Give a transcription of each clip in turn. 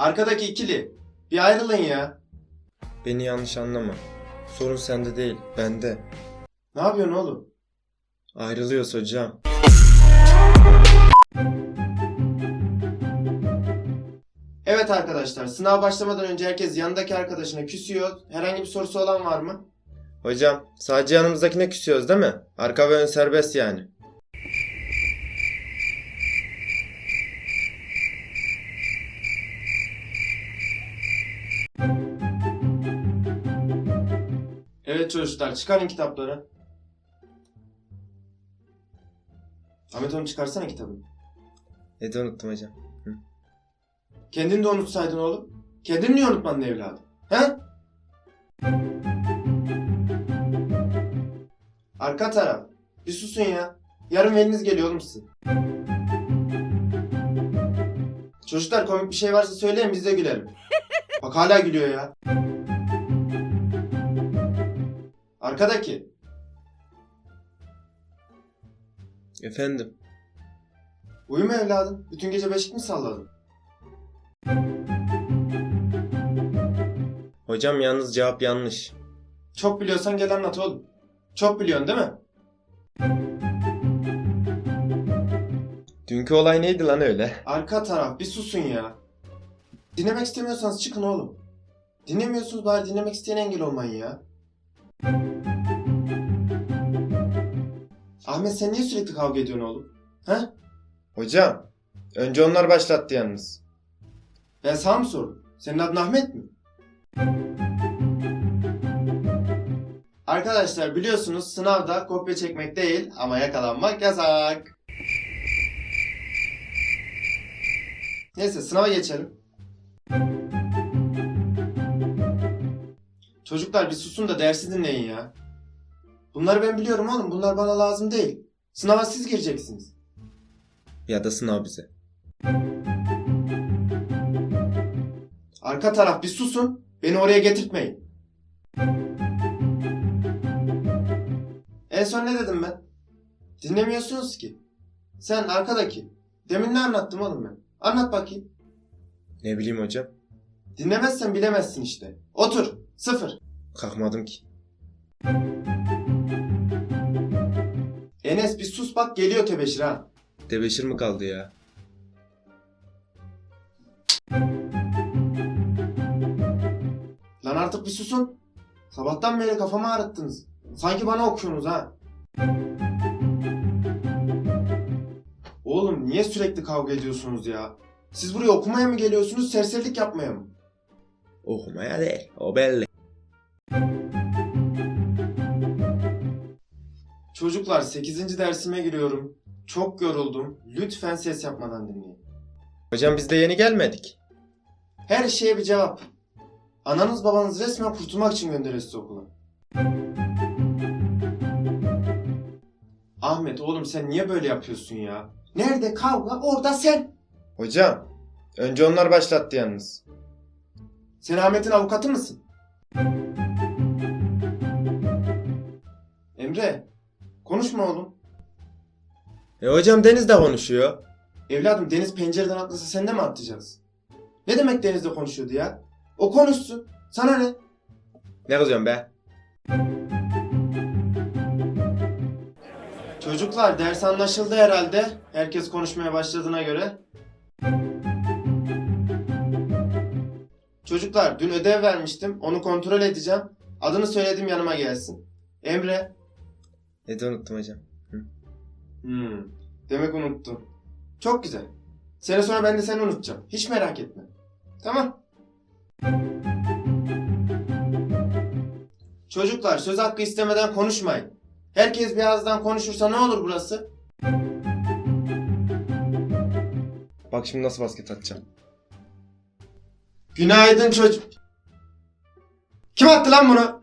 Arkadaki ikili. Bir ayrılın ya. Beni yanlış anlama. Sorun sende değil, bende. Ne yapıyorsun oğlum? Ayrılıyoruz hocam. Evet arkadaşlar sınav başlamadan önce herkes yanındaki arkadaşına küsüyor. Herhangi bir sorusu olan var mı? Hocam, sadece yanımızdakine küsüyoruz değil mi? Arka ve ön serbest yani. Evet çocuklar çıkarın kitapları. Ahmet oğlum çıkarsana kitabı. De unuttum hocam. Kendini de unutsaydın oğlum. Kendini niye unutmadın evladım? He? Arka taraf. Bir susun ya. Yarın veliniz geliyor oğlum sizin. Çocuklar komik bir şey varsa söyleyin biz de gülerim. Bak hala gülüyor ya. Arkadaki. Efendim, Uyuma evladım. Bütün gece beşik mi salladın? hocam yalnız cevap yanlış. Çok biliyorsan gel anlat oğlum. Çok biliyorsun değil mi? Dünkü olay neydi lan öyle? Arka taraf bir susun ya. Dinlemek istemiyorsanız çıkın oğlum. Dinlemiyorsunuz bari dinlemek isteyen engel olmayın ya. Ahmet sen niye sürekli kavga ediyorsun oğlum? He? Hocam, önce onlar başlattı yalnız. Ben sana mı sordum? Senin adın Ahmet mi? Arkadaşlar biliyorsunuz sınavda kopya çekmek değil ama yakalanmak yasak. Neyse sınava geçelim. Çocuklar bir susun da dersi dinleyin ya. Bunları ben biliyorum oğlum. Bunlar bana lazım değil. Sınava siz gireceksiniz. Ya da sınav bize. Arka taraf bir susun. Beni oraya getirtmeyin. En son ne dedim ben? Dinlemiyorsunuz ki. Sen arkadaki. Demin ne anlattım oğlum ben? Anlat bakayım. Ne bileyim hocam, Dinlemezsen bilemezsin işte. Otur. Sıfır. kalkmadım ki. Enes bir sus bak geliyor tebeşir ha. Tebeşir mi kaldı ya? Lan artık bir susun. Sabahtan beri kafamı ağrıttınız. Sanki bana okuyorsunuz ha. Oğlum niye sürekli kavga ediyorsunuz ya? Siz buraya okumaya mı geliyorsunuz, serserilik yapmaya mı? Okumaya değil, o belli. Çocuklar 8. dersime giriyorum. Çok yoruldum. Lütfen ses yapmadan dinleyin. Hocam biz de yeni gelmedik. Her şeye bir cevap. Ananız babanız resmen kurtulmak için gönderiyor sizi okula. Ahmet oğlum sen niye böyle yapıyorsun ya? Nerede kavga orada sen. Hocam, önce onlar başlattı yalnız. Sen Ahmet'in avukatı mısın? Emre konuşma oğlum. E hocam Deniz de konuşuyor. Evladım Deniz pencereden atlasa sen de mi atlayacaksın? Ne demek Deniz'le konuşuyordu ya? O konuşsun. Sana ne? Ne kızıyorsun be? Çocuklar ders anlaşıldı herhalde. Herkes konuşmaya başladığına göre. Çocuklar dün ödev vermiştim. Onu kontrol edeceğim. Adını söyledim yanıma gelsin. Emre. Ne de unuttum hocam. Hmm, demek unuttun. Çok güzel. Sene sonra ben de seni unutacağım. Hiç merak etme. Tamam. Çocuklar söz hakkı istemeden konuşmayın. Herkes bir ağızdan konuşursa ne olur burası? Bak şimdi nasıl basket atacağım. Günaydın çocuk. Kim attı lan bunu?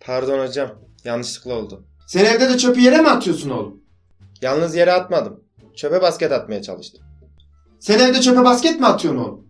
Pardon hocam, yanlışlıkla oldu. Sen evde de çöpü yere mi atıyorsun oğlum? Yalnız yere atmadım. Çöpe basket atmaya çalıştım. Sen evde çöpe basket mi atıyorsun oğlum?